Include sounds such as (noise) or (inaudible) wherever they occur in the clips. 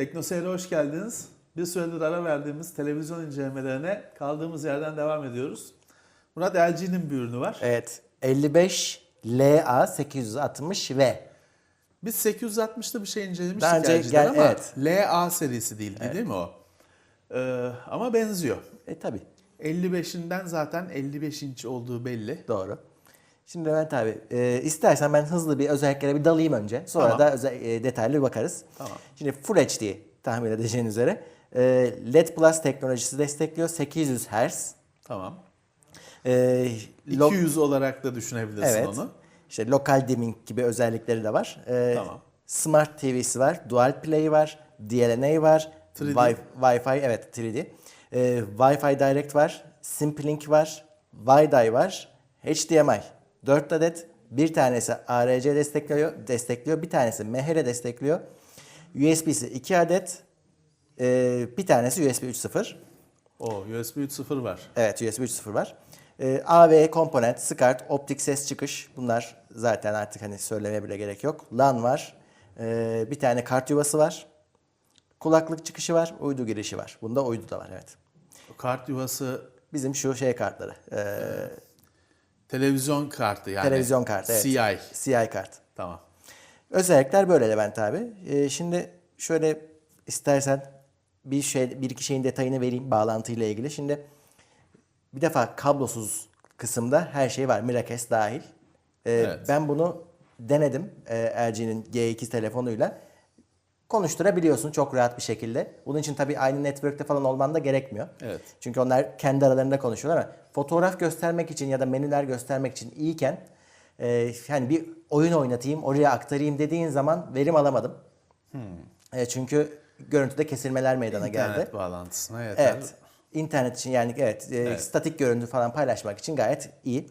Teknoseyir'e hoş geldiniz. Bir süredir ara verdiğimiz televizyon incelemelerine kaldığımız yerden devam ediyoruz. Murat LG'nin bir ürünü var. Evet. 55 LA 860 V. Biz 860'da bir şey incelemiştik önce LG'den gel- ama evet. LA serisi değildi değil mi o? Ee, ama benziyor. E tabi 55'inden zaten 55 inç olduğu belli. doğru. Şimdi Levent abi e, istersen ben hızlı bir özelliklere bir dalayım önce. Sonra Tamam. da özel, e, detaylı bir bakarız. Tamam. Şimdi Full HD tahmin edeceğin üzere. E, LED Plus teknolojisi destekliyor. 800 Hz. Tamam. E, lo- 200 olarak da düşünebilirsin evet. onu. İşte lokal dimming gibi özellikleri de var. E, Tamam. Smart TV'si var. Dual Play var. DLNA var. 3D. Wi- Wi-Fi evet 3D. E, Wi-Fi Direct var. Simplink var. WiDi var. HDMI. 4 adet. Bir tanesi ARC destekliyor, destekliyor. Bir tanesi MHR destekliyor. USB'si 2 adet. E, bir tanesi USB 3.0. O USB 3.0 var. Evet USB 3.0 var. Ee, AV komponent, SCART, optik ses çıkış bunlar zaten artık hani söylemeye bile gerek yok. LAN var. Ee, bir tane kart yuvası var. Kulaklık çıkışı var. Uydu girişi var. Bunda uydu da var evet. Kart yuvası Bizim şu şey kartları. ee, televizyon kartı yani. televizyon kartı. Evet. CI. CI kart. Tamam. Özellikler böyle Levent abi. Ee, şimdi şöyle istersen bir şey bir iki şeyin detayını vereyim bağlantıyla ilgili. Şimdi bir defa kablosuz kısımda her şey var. Mirakes dahil. Ee, Evet. Ben bunu denedim e, LG'nin G2 telefonuyla. Konuşturabiliyorsun çok rahat bir şekilde. Bunun için tabii aynı network'te falan olman da gerekmiyor. Evet. Çünkü onlar kendi aralarında konuşuyorlar ama fotoğraf göstermek için ya da menüler göstermek için iyiyken e, yani bir oyun oynatayım, oraya aktarayım dediğin zaman verim alamadım. E, çünkü görüntüde kesilmeler meydana geldi. İnternet bağlantısına yeter. Evet. İnternet için yani evet, e, statik görüntü falan paylaşmak için gayet iyi.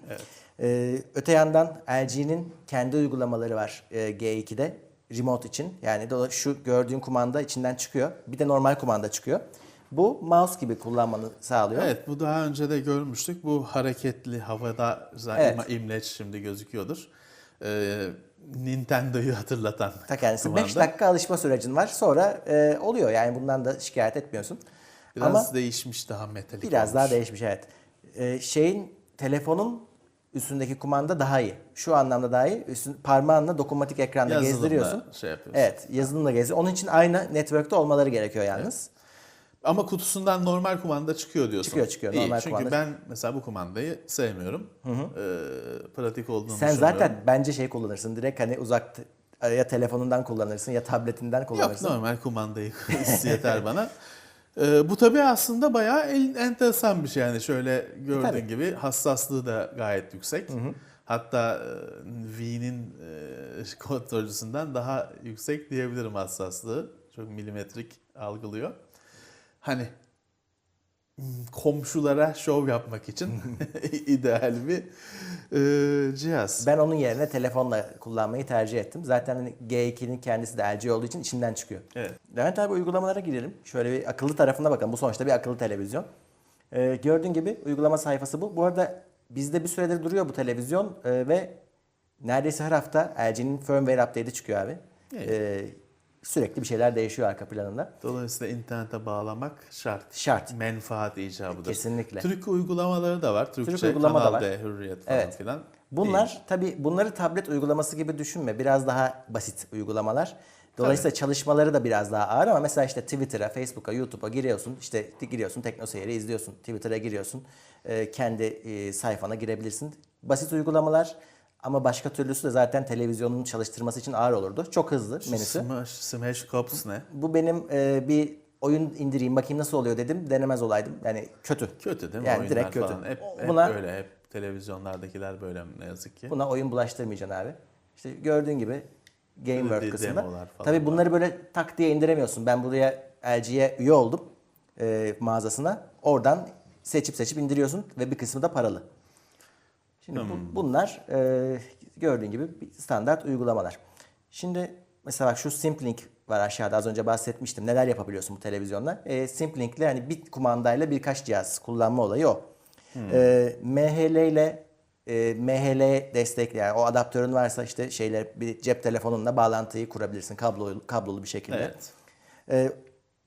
E, öte yandan LG'nin kendi uygulamaları var e, G2'de remote için. Yani şu gördüğün kumanda içinden çıkıyor. Bir de normal kumanda çıkıyor. Bu mouse gibi kullanmanı sağlıyor. Evet bu daha önce de görmüştük. Bu hareketli havada zaten Evet. imleç şimdi gözüküyordur. Ee, Nintendo'yu hatırlatan Ta kendisi 5 kumanda. dakika alışma sürecin var. Sonra e, oluyor yani bundan da şikayet etmiyorsun. Biraz Ama değişmiş daha metalik biraz olmuş. daha değişmiş evet. E, şeyin telefonun üstündeki kumanda daha iyi. Şu anlamda daha iyi. Üstün, parmağınla dokunmatik ekranda Yazılımla gezdiriyorsun. şey yapıyorsun. Evet, yazılımla gezdiriyor. Onun için aynı network'te olmaları gerekiyor yalnız. Ama kutusundan normal kumanda çıkıyor diyorsun. Çıkıyor, çıkıyor. İyi, Normal çünkü kumanda. ben mesela bu kumandayı sevmiyorum. Ee, pratik olduğunu Sen zaten bence şey kullanırsın. Direkt hani uzak ya telefonundan kullanırsın ya tabletinden Yok kullanırsın. normal kumandayı (laughs) yeter bana. Ee, bu tabii aslında bayağı el- enteresan bir şey yani şöyle gördüğün Tabii. gibi hassaslığı da gayet yüksek. Hatta e, V'nin e, (laughs) kontrolcüsünden daha yüksek diyebilirim hassaslığı. Çok milimetrik algılıyor. Hani komşulara şov yapmak için (laughs) (laughs) ideal bir e, cihaz. Ben onun yerine telefonla kullanmayı tercih ettim. Zaten hani G2'nin kendisi de LG olduğu için içinden çıkıyor. Evet. Levent abi uygulamalara girelim. Şöyle bir akıllı tarafına bakalım. Bu sonuçta bir akıllı televizyon. Ee, gördüğün gibi uygulama sayfası bu. Bu arada bizde bir süredir duruyor bu televizyon ee, ve neredeyse her hafta LG'nin firmware update'i çıkıyor abi. Evet. Ee, sürekli bir şeyler değişiyor arka planında. Dolayısıyla internete bağlamak şart. Şart. Menfaat icabıdır. Kesinlikle. Türk uygulamaları da var. Türkçe uygulama da Kanal var. D, Hürriyet falan Evet. filan. Bunlar tabii bunları tablet uygulaması gibi düşünme. Biraz daha basit uygulamalar. Dolayısıyla çalışmaları da biraz daha ağır ama mesela işte Twitter'a, Facebook'a, YouTube'a giriyorsun. İşte giriyorsun Teknoseyir'i izliyorsun. Twitter'a giriyorsun. e, kendi e, sayfana girebilirsin. Basit uygulamalar ama başka türlüsü de zaten televizyonun çalıştırması için ağır olurdu. Çok hızlı menüsü. Smash, Smash Cops ne? Bu benim e, bir oyun indireyim bakayım nasıl oluyor dedim. Denemez olaydım. Yani kötü. Kötü değil mi Yani oyunlar direkt kötü. falan? Hep, hep Buna- öyle. Hep televizyonlardakiler böyle ne yazık ki. Buna oyun bulaştırmayacaksın abi. İşte gördüğün gibi Game Bir World de kısmında. Tabii bunları böyle tak diye indiremiyorsun. Ben buraya LG'ye üye oldum e, mağazasına. Oradan seçip seçip indiriyorsun ve bir kısmı da paralı. Şimdi bu- bunlar e, gördüğün gibi standart uygulamalar. Şimdi mesela şu Simplink var aşağıda az önce bahsetmiştim. Neler yapabiliyorsun bu televizyonla? E, Simplink'le hani bir kumandayla birkaç cihaz kullanma olayı o. E, MHL ile e, MHL destek yani o adaptörün varsa işte şeyler bir cep telefonunla bağlantıyı kurabilirsin kablo kablolu bir şekilde. Evet. Ee,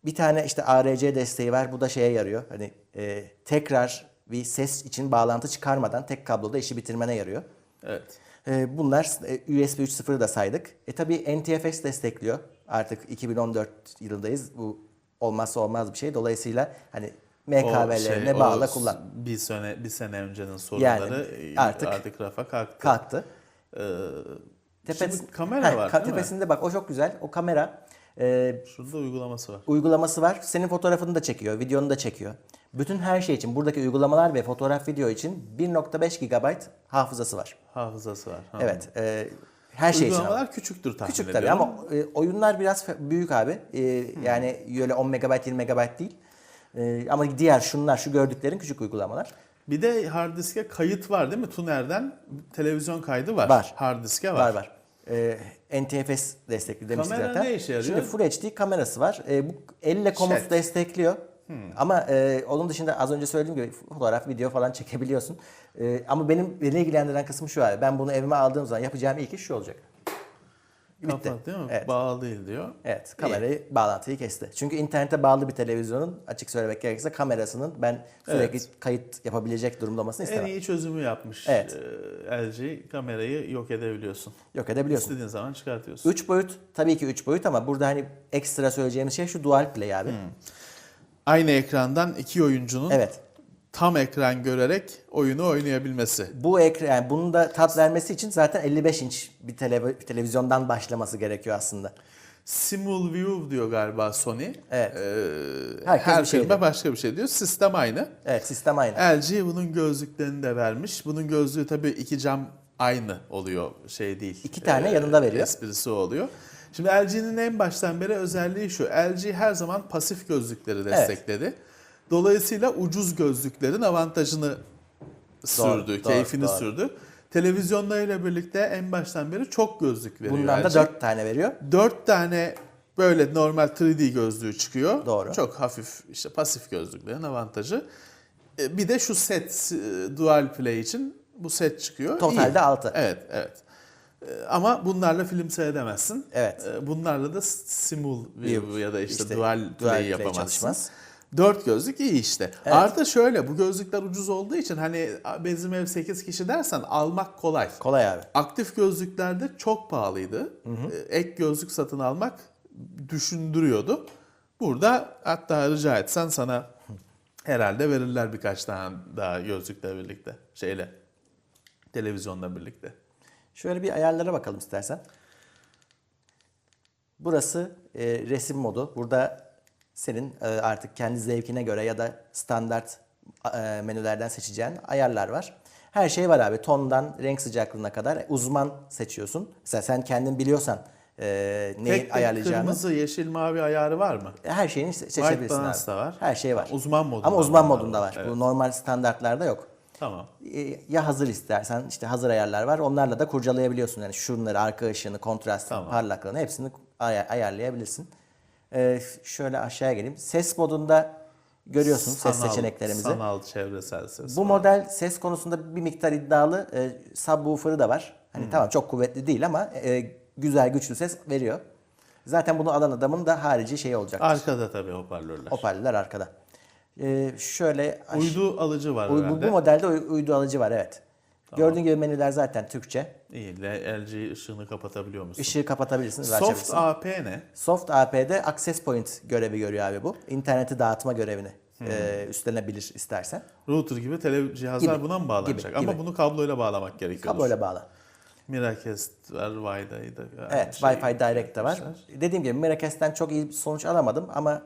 bir tane işte ARC desteği var. Bu da şeye yarıyor. Hani e, tekrar bir ses için bağlantı çıkarmadan tek kabloda işi bitirmene yarıyor. Evet. Ee, bunlar e, USB 3.0'ı da saydık. E tabi NTFS destekliyor. Artık 2014 yılındayız. Bu olmazsa olmaz bir şey. Dolayısıyla hani O MKV'lerine şey, bağla kullan. Bir sene bir sene öncenin sorunları e, artık- artık, rafa kalktı. Kalktı. Ee, Tepesi- şimdi kamera Heh, var ka- değil mi? Tepesinde bak o çok güzel. O kamera e, Şurada uygulaması var. uygulaması var. Senin fotoğrafını da çekiyor, videonu da çekiyor. Bütün her şey için, buradaki uygulamalar ve fotoğraf video için 1.5 GB hafızası var. Hafızası var. Ha. Evet. e, her şey için. ama. Uygulamalar küçüktür tahmin Küçük tabii ama e, oyunlar biraz büyük abi. E, Yani öyle 10 MB 20 MB değil. E, ama diğer şunlar şu gördüklerin küçük uygulamalar. Bir de hard diske kayıt var değil mi? Tuner'den televizyon kaydı var. Var. Hard diske var. Var var. E, NTFS destekli demiştik Kamera zaten. ne işe yarıyor? Şimdi Full HD kamerası var. E, bu elle komut destekliyor. Ama e, onun dışında az önce söylediğim gibi fotoğraf, video falan çekebiliyorsun. E, ama benim beni ilgilendiren kısmı şu abi. Ben bunu evime aldığım zaman yapacağım ilk iş şu olacak. Bitti. Kapat değil mi? Evet. Bağlı değil diyor. Evet, kamerayı bağlantıyı kesti. Çünkü internete bağlı bir televizyonun açık söylemek gerekirse kamerasının ben sürekli Evet. kayıt yapabilecek durumda olmasını En istemem. iyi çözümü yapmış Evet. e, LG. Kamerayı yok edebiliyorsun. Yok edebiliyorsun. İstediğin zaman çıkartıyorsun. 3 boyut tabii ki 3 boyut ama burada hani ekstra söyleyeceğimiz şey şu dual play abi. Aynı ekrandan iki oyuncunun Evet. tam ekran görerek oyunu oynayabilmesi. Bu ekran yani bunun da tat vermesi için zaten 55 inç bir, tele- bir televizyondan başlaması gerekiyor aslında. Simul View diyor galiba Sony. Evet. Ee, Herkes her bir şey firma başka bir şey diyor. Sistem aynı. Evet sistem aynı. LG bunun gözlüklerini de vermiş. Bunun gözlüğü tabii iki cam aynı oluyor şey değil. İki tane yanında veriyor. Esprisi oluyor. Şimdi LG'nin en baştan beri özelliği şu. LG her zaman pasif gözlükleri destekledi. Dolayısıyla ucuz gözlüklerin avantajını sürdü, doğru, keyfini doğru. sürdü. Televizyonlarıyla birlikte en baştan beri çok gözlük veriyor Bundan da LG. 4 tane veriyor. 4 tane böyle normal 3D gözlüğü çıkıyor. Doğru. Çok hafif işte pasif gözlüklerin avantajı. E, Bir de şu set e, dual play için bu set çıkıyor. Totalde İyi. altı. Evet, evet. E, Ama bunlarla film seyredemezsin. Evet. E, Bunlarla da simul view ya da işte, İşte dual, dual play yapamazsın. çalışmaz. Dört gözlük iyi işte. Evet. Artı şöyle bu gözlükler ucuz olduğu için hani bizim ev 8 kişi dersen almak kolay. Kolay abi. Aktif gözlüklerde çok pahalıydı. Ee, Ek gözlük satın almak düşündürüyordu. Burada hatta rica etsen sana herhalde verirler birkaç tane daha gözlükle birlikte. Şeyle. Televizyonla birlikte. Şöyle bir ayarlara bakalım istersen. Burası e, resim modu. Burada senin e, artık kendi zevkine göre ya da standart e, menülerden seçeceğin ayarlar var. Her şey var abi. Tondan renk sıcaklığına kadar uzman seçiyorsun. Mesela sen kendin biliyorsan e, neyi Tek ayarlayacağını kırmızı, yeşil, mavi ayarı var mı? her şeyini se- seçebilirsin balance abi. da var. Her şey var. Uzman modunda Ama uzman var. modunda var. Evet. Bu normal standartlarda yok. Tamam. E, ya hazır istersen işte hazır ayarlar var. Onlarla da kurcalayabiliyorsun. Yani şunları, arka ışığını, kontrastını, Tamam. parlaklığını hepsini ayar- ayarlayabilirsin. E, şöyle aşağıya geleyim. Ses modunda görüyorsun ses seçeneklerimizi. Sanal çevresel ses. Bu model ses konusunda bir miktar iddialı. E, subwoofer'ı da var. Hani tamam çok kuvvetli değil ama e, güzel güçlü ses veriyor. Zaten bunu alan adamın da harici şey olacak. Arkada tabii hoparlörler. Hoparlörler arkada. E, şöyle Uydu alıcı var Uy- bu, herhalde. bu modelde uy- uydu alıcı var evet. Gördüğün gibi menüler zaten Türkçe. İyi. LG ışığını kapatabiliyor musun? Işığı kapatabilirsiniz, Soft. AP ne? Soft AP'de Access Point görevi görüyor abi bu. İnterneti dağıtma görevini Hmm. e, üstlenebilir istersen. Router gibi tele cihazlar Gibi, buna mı bağlanacak? gibi, Ama gibi. bunu kabloyla bağlamak gerekiyor. Kabloyla bağla. Miracast var, Wi-Fi'de. Evet, şey Wi-Fi Direct de var. Dediğim gibi Miracast'ten çok iyi sonuç alamadım ama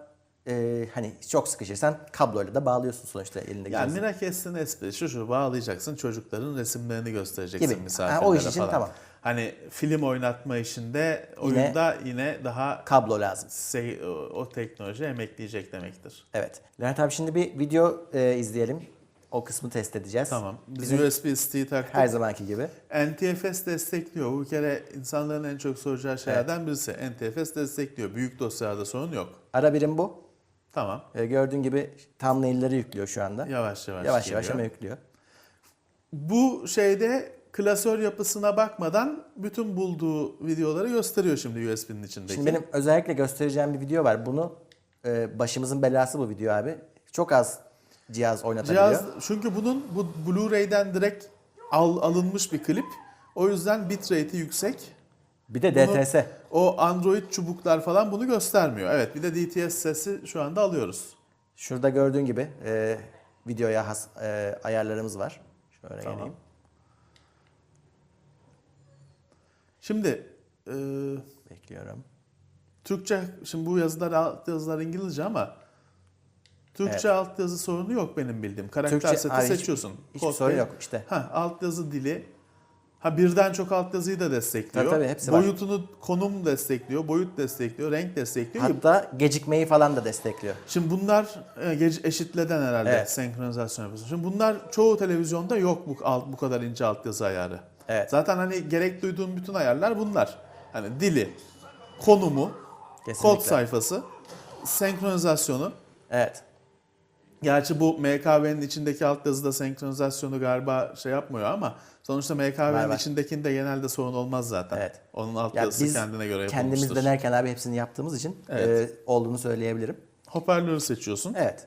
e, hani çok sıkışırsan kabloyla da bağlıyorsun sonuçta elindeki Yani cihazı. Miracast'in esprisi şu şu bağlayacaksın çocukların resimlerini göstereceksin Gibi. misafirlere Ha, o iş için falan. tamam. Hani film oynatma işinde Yine- oyunda yine daha Kablo lazım. se- o, o teknoloji emekleyecek demektir. Evet. Levent abi şimdi bir video e, izleyelim. O kısmı test edeceğiz. Tamam. Biz Bizim USB-C taktık. her zamanki gibi. NTFS destekliyor. Bu kere insanların en çok soracağı şeylerden birisi. NTFS destekliyor. Büyük dosyalarda sorun yok. Ara birim bu. Tamam. E, gördüğün gibi thumbnail'leri yüklüyor şu anda. Yavaş yavaş Yavaş yavaş geliyor. ama yüklüyor. Bu şeyde klasör yapısına bakmadan bütün bulduğu videoları gösteriyor şimdi USB'nin içindeki. Şimdi benim özellikle göstereceğim bir video var. Bunu e, başımızın belası bu video abi. Çok az cihaz oynatabiliyor. Cihaz çünkü bunun bu Blu-ray'den direkt al, alınmış bir klip. O yüzden bitrate'i yüksek. Bir de Bunu- DTS. O Android çubuklar falan bunu göstermiyor. Evet bir de DTS sesi şu anda alıyoruz. Şurada gördüğün gibi e, videoya has e, ayarlarımız var. Şöyle Tamam. geleyim. Şimdi e, Bekliyorum. Türkçe, şimdi bu yazılar alt yazılar İngilizce ama Türkçe altyazı sorunu yok benim bildiğim. Karakter Türkçe- seti Hayır, hiç- seçiyorsun. hiçbir Kod sorun yok işte. Ha, altyazı dili. Ha birden çok altyazıyı da destekliyor. Tabii, tabii, hepsi var. Boyutunu konum destekliyor, boyut destekliyor, renk destekliyor. Hatta gecikmeyi falan da destekliyor. Şimdi bunlar e, eşitleden herhalde Evet. senkronizasyon yapıyorsun. Şimdi bunlar çoğu televizyonda yok bu alt, bu kadar ince altyazı ayarı. Evet. Zaten hani gerek duyduğum bütün ayarlar bunlar. Hani dili, konumu, Kesinlikle. kod sayfası, senkronizasyonu. Evet. Gerçi bu MKV'nin içindeki altyazıda senkronizasyonu galiba şey yapmıyor ama sonuçta MKV'nin Var, içindekinde genelde sorun olmaz zaten. Evet. Onun Ya altyazısı biz kendine göre kendimiz yapılmıştır. denerken abi hepsini yaptığımız için Evet. e, olduğunu söyleyebilirim. Hoparlörü seçiyorsun. Evet.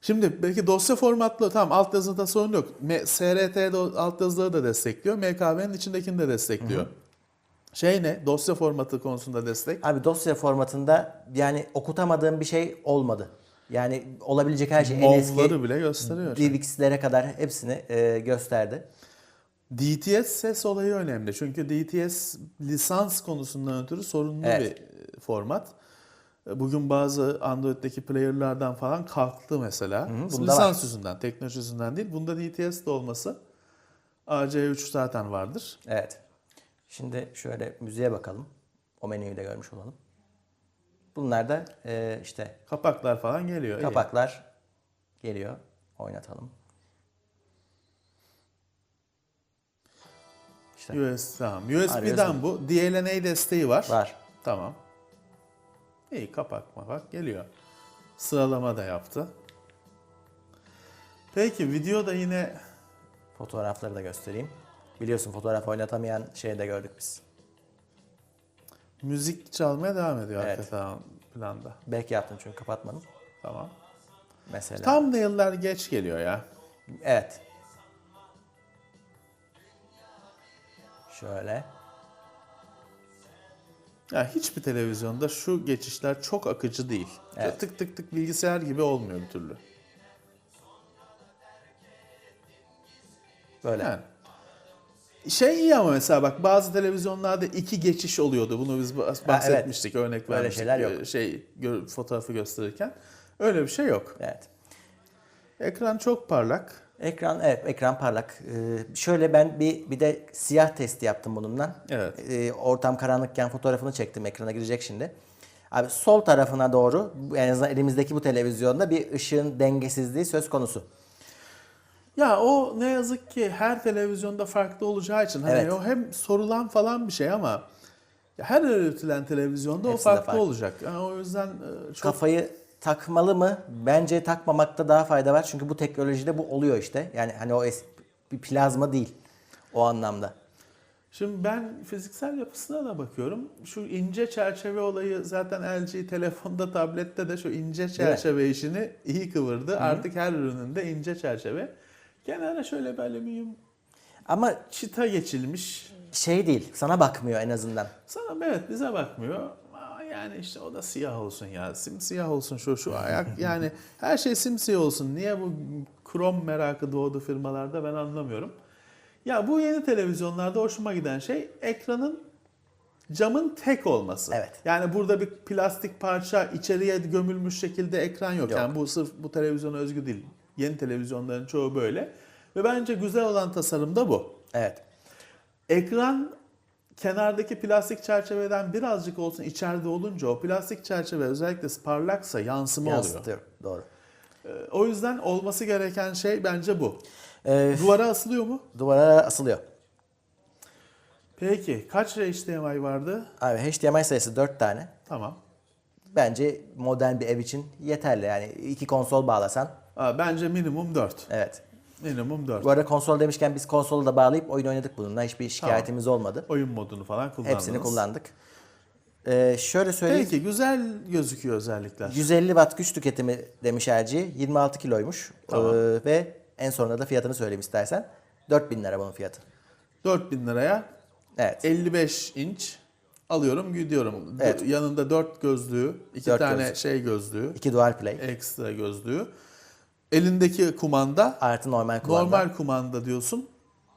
Şimdi belki dosya formatlı tamam altyazıda sorun yok. SRT'de o altyazıları da destekliyor. MKV'nin içindekini de destekliyor. Şey ne? Dosya formatı konusunda destek. Abi dosya formatında yani okutamadığım bir şey olmadı. Yani olabilecek her şey Mov'ları bile gösteriyor. DivX'lere kadar hepsini e, gösterdi. DTS ses olayı önemli. Çünkü DTS lisans konusundan ötürü sorunlu Evet. bir e, format. E, Bugün bazı Android'deki player'lardan falan kalktı mesela. bunda lisans var. yüzünden, teknoloji yüzünden değil. Bunda DTS de olması AC3 zaten vardır. Evet. Şimdi şöyle müziğe bakalım. O menüyü de görmüş olalım. Bunlar da e, işte Kapaklar falan geliyor. iyi. kapaklar geliyor. Oynatalım. İşte USB tamam. USB'den USB. bu. DLNA desteği var. var. Tamam. İyi kapak mapak geliyor. Sıralama da yaptı. Peki video da yine Fotoğrafları da göstereyim. Biliyorsun fotoğraf oynatamayan şeyi de gördük biz. Müzik çalmaya devam ediyor Evet. hakikaten planda. Belki yaptım çünkü kapatmadım. Tamam. Mesela. Tam yıllar geç geliyor ya. Evet. Şöyle. Ya hiçbir televizyonda şu geçişler çok akıcı değil. Evet. Tık tık tık bilgisayar gibi olmuyor bir türlü. Böyle. Yani. Şey iyi ama mesela bak bazı televizyonlarda iki geçiş oluyordu. Bunu biz bah- bahsetmiştik, örnek Öyle vermiştik. şeyler yok. Ee, Şey fotoğrafı gösterirken. Öyle bir şey yok. Evet. Ekran çok parlak. Ekran evet ekran parlak. Ee, şöyle ben bir bir de siyah testi yaptım bununla. Evet. Ee, ortam karanlıkken fotoğrafını çektim. Ekrana girecek şimdi. Abi sol tarafına doğru en azından elimizdeki bu televizyonda bir ışığın dengesizliği söz konusu. Ya o ne yazık ki her televizyonda farklı olacağı için hani Evet. o hem sorulan falan bir şey ama ya her üretilen televizyonda o Hepsinde farklı farklı. olacak. Yani o yüzden e, çok Kafayı takmalı mı? Bence takmamakta daha fayda var. Çünkü bu teknolojide bu oluyor işte. Yani hani o es- bir plazma değil o anlamda. Şimdi ben fiziksel yapısına da bakıyorum. Şu ince çerçeve olayı zaten LG telefonda, tablette de şu ince çerçeve işini iyi kıvırdı. Artık her ürününde ince çerçeve. Kenara şöyle bir alüminyum Ama çıta geçilmiş. şey değil. Sana bakmıyor en azından. Sana evet bize bakmıyor. Yani işte o da siyah olsun ya. Simsiyah olsun şu şu ayak (laughs) yani her şey simsiyah olsun. Niye bu krom merakı doğdu firmalarda ben anlamıyorum. Ya bu yeni televizyonlarda hoşuma giden şey ekranın camın tek olması. Evet. Yani burada bir plastik parça içeriye gömülmüş şekilde ekran yok. Yok. Yani bu sırf bu televizyona özgü değil. Yeni televizyonların çoğu böyle. Ve bence güzel olan tasarım da bu. Evet. Ekran kenardaki plastik çerçeveden birazcık olsun içeride olunca o plastik çerçeve özellikle parlaksa yansıma oluyor. Yansıtıyor. Doğru. Ee, O yüzden olması gereken şey bence bu. Ee, Duvara asılıyor mu? duvara asılıyor. Peki kaç HDMI vardı? Abi HDMI sayısı 4 tane. Tamam. Bence modern bir ev için yeterli. Yani iki konsol bağlasan. Bence minimum 4. Evet. Minimum 4. Bu arada konsol demişken biz konsolu da bağlayıp oyun oynadık bununla. Hiçbir şikayetimiz olmadı. Oyun modunu falan kullandınız. Hepsini kullandık. Ee, şöyle söyleyeyim. Peki güzel gözüküyor özellikler. 150 watt güç tüketimi demiş LG. 26 kiloymuş. Tamam. Ee, ve en sonunda da fiyatını söyleyeyim istersen. 4000 lira bunun fiyatı. 4000 liraya Evet. 55 inç alıyorum gidiyorum. Evet. Yanında 4 gözlüğü, 2 Dört tane gözlük. şey gözlüğü, İki dual play. ekstra gözlüğü. Elindeki kumanda Artı normal kumanda. normal kumanda diyorsun.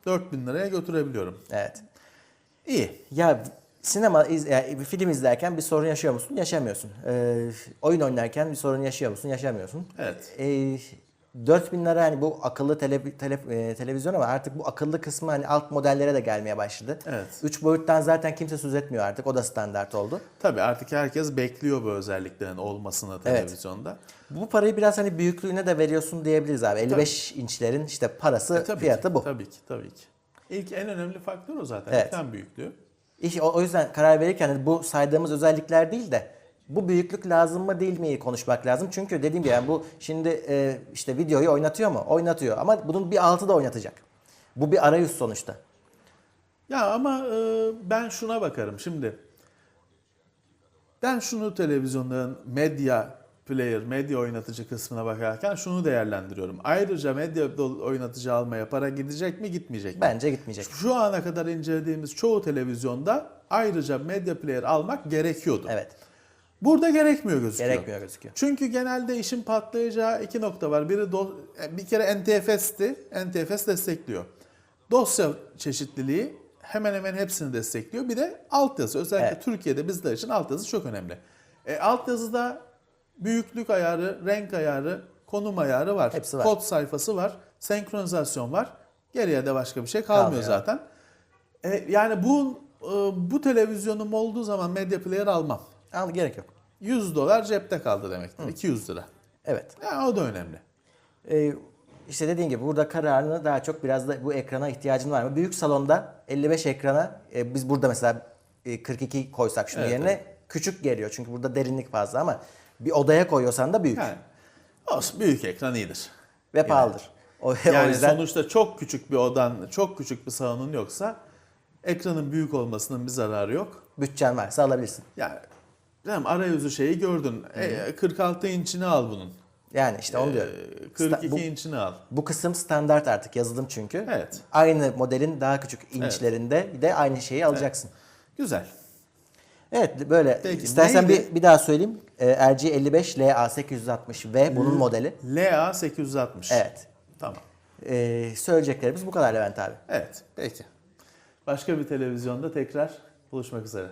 4000 liraya götürebiliyorum. Evet. İyi. Ya sinema iz, yani bir film izlerken bir sorun yaşıyor musun? Yaşamıyorsun. Ee, oyun oynarken bir sorun yaşıyor musun? Yaşamıyorsun. Evet. Ee, 4000 lira hani bu akıllı tele, tele- e, televizyon ama artık bu akıllı kısmı hani alt modellere de gelmeye başladı. Evet. 3 boyuttan zaten kimse söz etmiyor artık. O da standart oldu. Tabii artık herkes bekliyor bu özelliklerin olmasını televizyonda. Bu parayı biraz hani büyüklüğüne de veriyorsun diyebiliriz abi. 55 inçlerin işte parası E, tabii fiyatı ki, bu. Tabii ki, tabii ki. İlk en önemli faktör o zaten. Evet. Ekran büyüklüğü. İş- o, o yüzden karar verirken hani bu saydığımız özellikler değil de bu büyüklük lazım mı değil mi konuşmak lazım. Çünkü dediğim gibi yani bu şimdi e, işte videoyu oynatıyor mu? Oynatıyor ama bunun bir altı da oynatacak. Bu bir arayüz sonuçta. Ya ama e, ben şuna bakarım şimdi. Ben şunu televizyonların medya player, medya oynatıcı kısmına bakarken şunu değerlendiriyorum. Ayrıca medya oynatıcı almaya para gidecek mi gitmeyecek mi? Bence gitmeyecek. Şu ana kadar incelediğimiz çoğu televizyonda ayrıca medya player almak gerekiyordu. Evet. Burada gerekmiyor gözüküyor. Gerekmiyor gözüküyor. Çünkü genelde işin patlayacağı iki nokta var. Biri do- bir kere NTFS'ti. NTFS destekliyor. Dosya çeşitliliği hemen hemen hepsini destekliyor. Bir de altyazı. Özellikle Evet. Türkiye'de bizler için altyazı çok önemli. E, altyazıda büyüklük ayarı, renk ayarı, konum ayarı var. Hepsi var. Kod sayfası var. Senkronizasyon var. Geriye de başka bir şey kalmıyor Kalmıyor. zaten. E, yani bu e, bu televizyonum olduğu zaman medya player almam. Al gerek yok. 100 dolar cepte kaldı demektir. 200 lira. Evet. Ya o da önemli. Ee, işte dediğin gibi burada kararını daha çok biraz da bu ekrana ihtiyacın var mı? Büyük salonda 55 ekrana e, biz burada mesela e, 42 koysak şunun Evet, yerine küçük geliyor. Çünkü burada derinlik fazla ama bir odaya koyuyorsan da büyük Yani olsun büyük ekran iyidir. ve pahalıdır. O, o Yani yüzden sonuçta çok küçük bir odan, çok küçük bir salonun yoksa ekranın büyük olmasının bir zararı yok. bütçen varsa alabilirsin. Yani tamam arayüzü şeyi gördün. E, 46 inçini al bunun. Yani işte onu diyorum. E, Sta- 42 bu, inçini al. bu kısım standart artık yazılım çünkü. Evet. Aynı modelin daha küçük inçlerinde de aynı şeyi alacaksın. Güzel. Evet böyle. Peki, İstersen neydi? bir, bir daha söyleyeyim. Ee, LG 55 LA860 ve bunun modeli. LA 860. Evet. Tamam. Ee, söyleyeceklerimiz bu kadar Levent abi. Evet. Peki. Başka bir televizyonda tekrar buluşmak üzere.